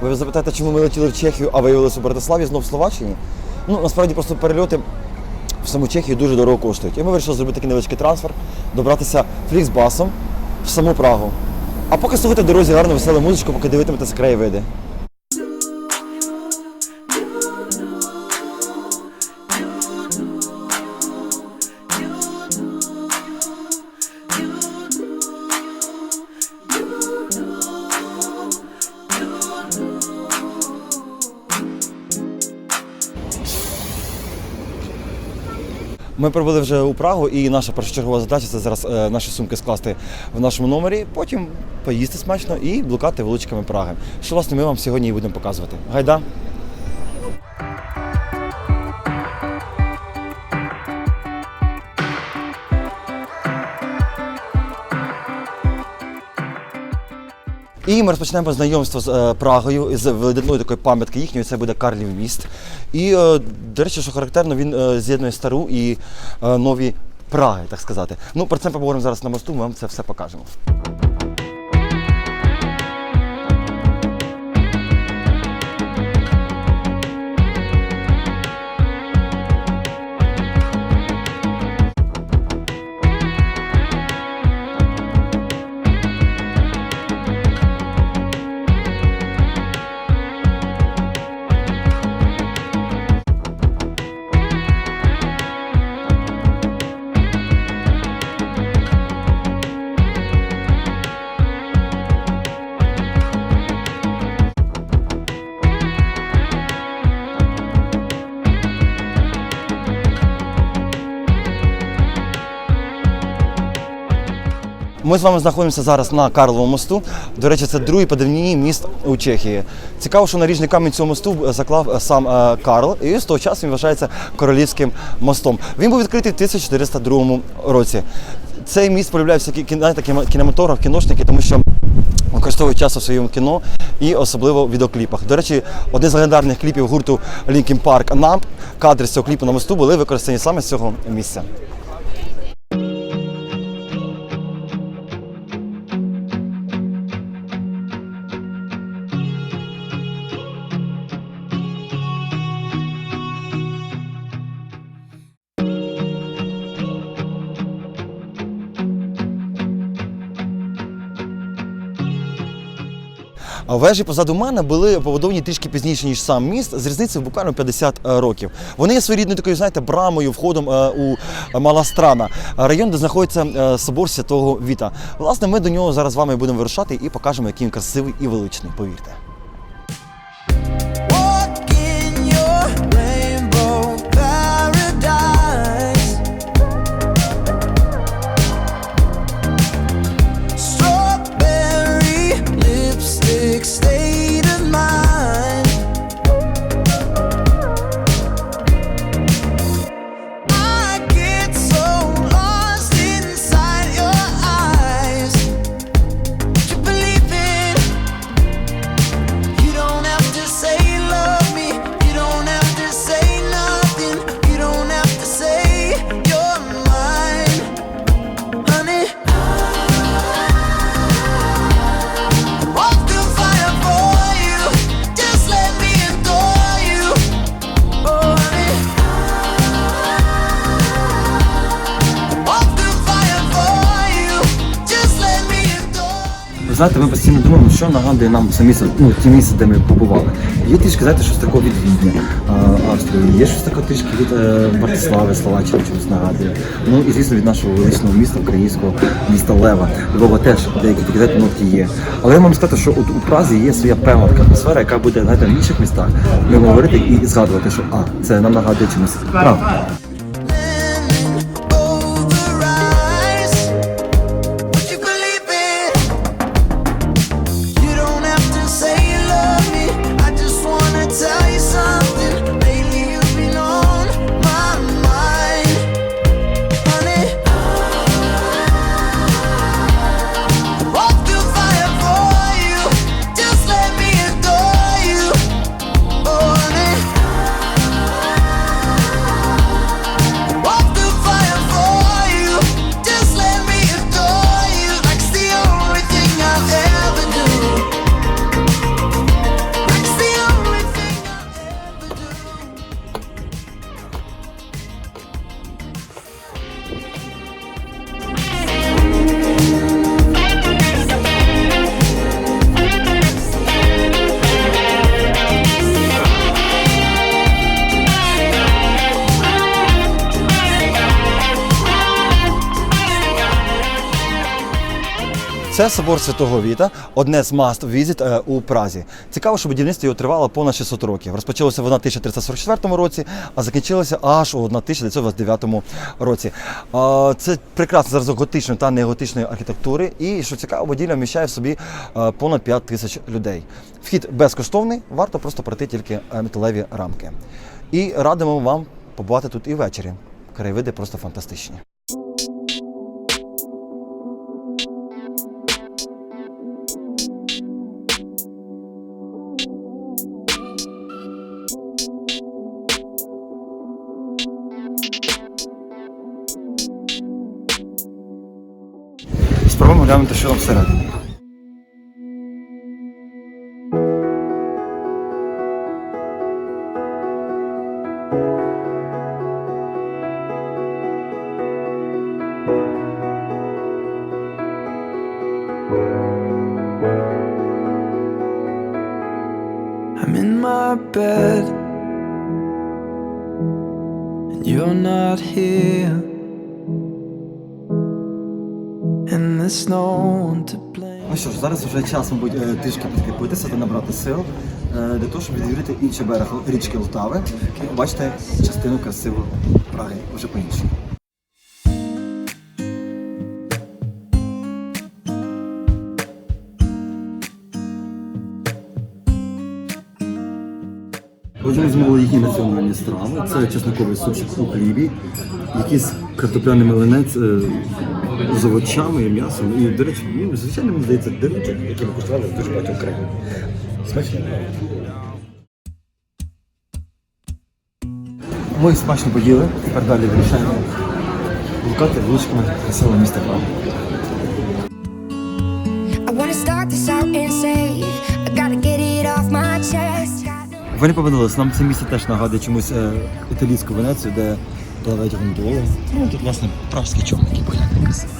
Ви запитаєте, чому ми летіли в Чехію, а виявилися у Братиславі знов в Словаччині? Ну, насправді просто перельоти в саму Чехію дуже дорого коштують. І ми вирішили зробити такий невеличкий трансфер, добратися фліксбасом в саму Прагу. А поки слухайте дорозі гарну веселу музичку, поки дивитиметеся краєвиди. Ми прибули вже у Прагу, і наша першочергова задача це зараз е, наші сумки скласти в нашому номері, потім поїсти смачно і блукати вуличками Праги. Що власне ми вам сьогодні і будемо показувати. Гайда! І ми розпочнемо знайомство з е, Прагою, з видатною такої пам'ятки їхньої, це буде Карлів міст. І, е, до речі, що характерно, він е, з'єднує стару і е, нові Праги, так сказати. Ну, про це поговоримо зараз на мосту, ми вам це все покажемо. Ми з вами знаходимося зараз на Карловому мосту. До речі, це другий по давнині міст у Чехії. Цікаво, що наріжний камінь цього мосту е, заклав е, сам е, Карл, і з того часу він вважається королівським мостом. Він був відкритий в 1402 році. Цей міст полюбляється кінематограф, кіношники, тому що використовують часто в своєму кіно і особливо в відеокліпах. До речі, один з легендарних кліпів гурту Linkin Park «Numb», кадри з цього кліпу на мосту були використані саме з цього місця. Вежі позаду мене були побудовані трішки пізніше, ніж сам міст, з різницею буквально 50 років. Вони є своєрідною такою, знаєте, брамою, входом е, у Маластрана, район, де знаходиться е, собор святого Віта. Власне, ми до нього зараз з вами будемо вирушати і покажемо, який він красивий і величний. Повірте. Знаєте, ми постійно думаємо, що нагадує нам це місце, ну ті місця, де ми побували. Є трішки, знаєте, щось такого від Відня, Австрії, є щось таке трішки від е, Братислави, Словаччини чомусь нагадує. Ну і звісно від нашого величного міста, українського міста Лева. Львова теж деякі такі знаєте, нотки є. Але я вам скажу, що от у Празі є своя певна атмосфера, яка буде знаєте, в інших містах. Ми говорити і згадувати, що а, це нам нагадує чимось. Правда. Це собор Святого Віта, одне з must visit е, у Празі. Цікаво, що будівництво його тривало понад 600 років. Розпочалося воно в 1344 році, а закінчилося аж у 1929 році. Це прекрасний зразок готичної та неготичної архітектури. І що цікаво, будівля вміщає в собі е, понад 5 тисяч людей. Вхід безкоштовний, варто просто пройти тільки е, металеві рамки. І радимо вам побувати тут і ввечері. Краєвиди просто фантастичні. Спробуємо глянути, що там всередині. I'm in my bed, and you're not here, there's. Ну що ж, зараз вже час, мабуть, е, трішки підкріпитися та набрати сил е, для того, щоб відвідати інший берег річки Лтави і побачити частину красивої Праги вже по-іншому. Отже, змогли їхні національні страви. Це чесноковий супчик у хлібі, якийсь картопляний млинець е, з овочами і м'ясом. І, до речі, ну, звичайно, мені здається, дивичок, який ми в дуже багатьох країн. Смачно. Ми смачно поїли, тепер далі вирішаємо блукати вуличками красивого міста Прага. Не помилились, нам це місце теж нагадує чомусь е, італійську Венецію, де плавають гондоли. Ну, тут, власне, пражські човники погляньте красиво.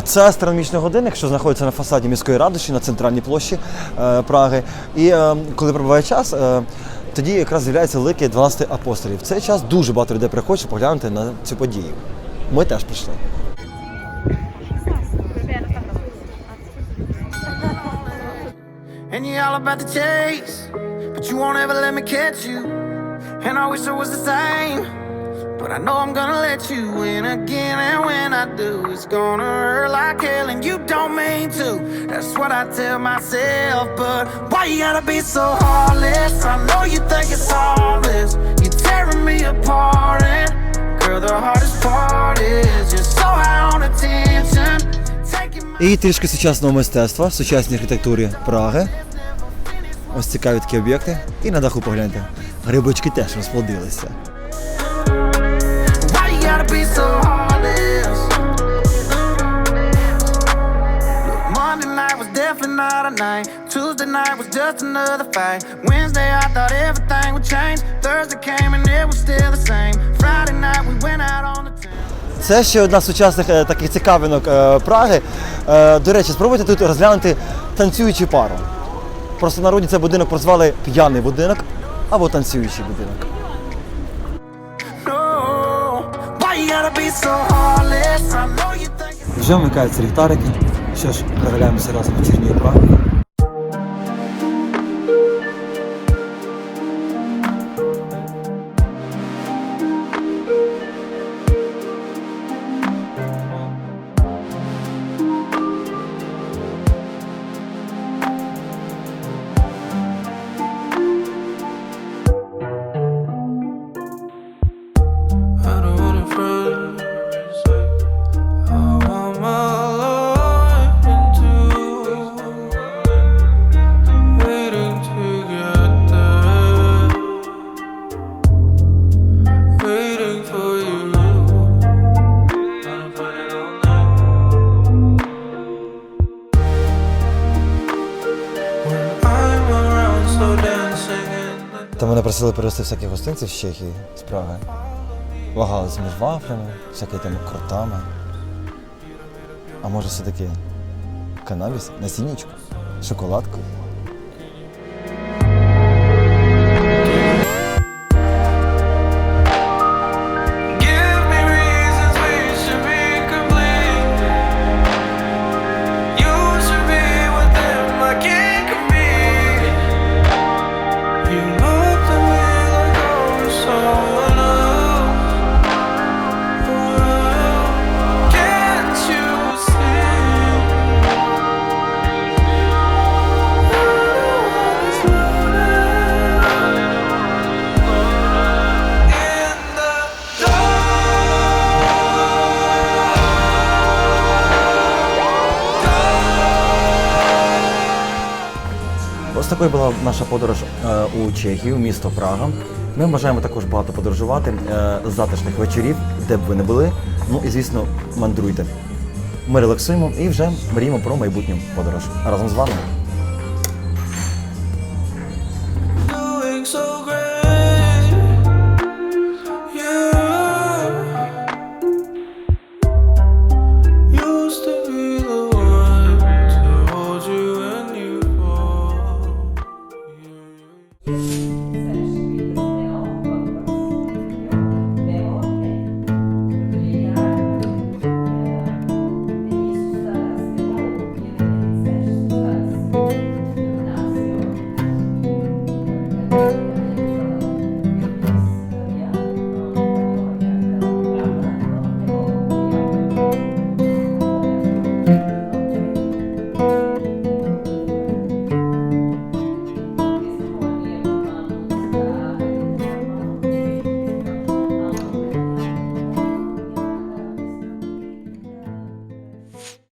Це астрономічний годинник, що знаходиться на фасаді міської радощі на центральній площі е, Праги. І е, коли прибуває час, е, тоді якраз з'являється великий 12 апостолів. В цей час дуже багато людей приходять поглянути на цю подію. Ми теж прийшли. And you're all about the chase, but you won't ever let me catch you. And I wish I was the same, but I know I'm gonna let you in again. And when I do, it's gonna hurt like hell, and you don't mean to. That's what I tell myself, but why you gotta be so heartless? I know you think it's harmless. You're tearing me apart, and girl, the hardest part is you're so high on attention. І трішки сучасного мистецтва, сучасній архітектурі Праги. Ось цікаві такі об'єкти. І на даху погляньте. Грибочки теж розплодилися. Was definitely not a night. Tuesday night was just another fight. Wednesday I thought everything would change. Thursday came and it was still the same. Friday night we went out on the town. Це ще одна з сучасних е, таких цікавинок е, Праги. Е, до речі, спробуйте тут розглянути танцюючу пару. Просто в народі цей будинок прозвали п'яний будинок або танцюючий будинок. No, why you gotta be so heartless? I know you think it's Вже вмикаються ліхтарики. Що ж, прогуляємося разом в Прагою. Просили привезти всякі гостинці з Чехії, з Праги. Вагалися між вафлями, всякими там кротами. А може все-таки канабіс, сінічку, шоколадку? Ось такою була наша подорож е, у Чехію, місто Прага. Ми бажаємо також багато подорожувати, е, затишних вечорів, де б ви не були. Ну і звісно, мандруйте. Ми релаксуємо і вже мріємо про майбутню подорож разом з вами.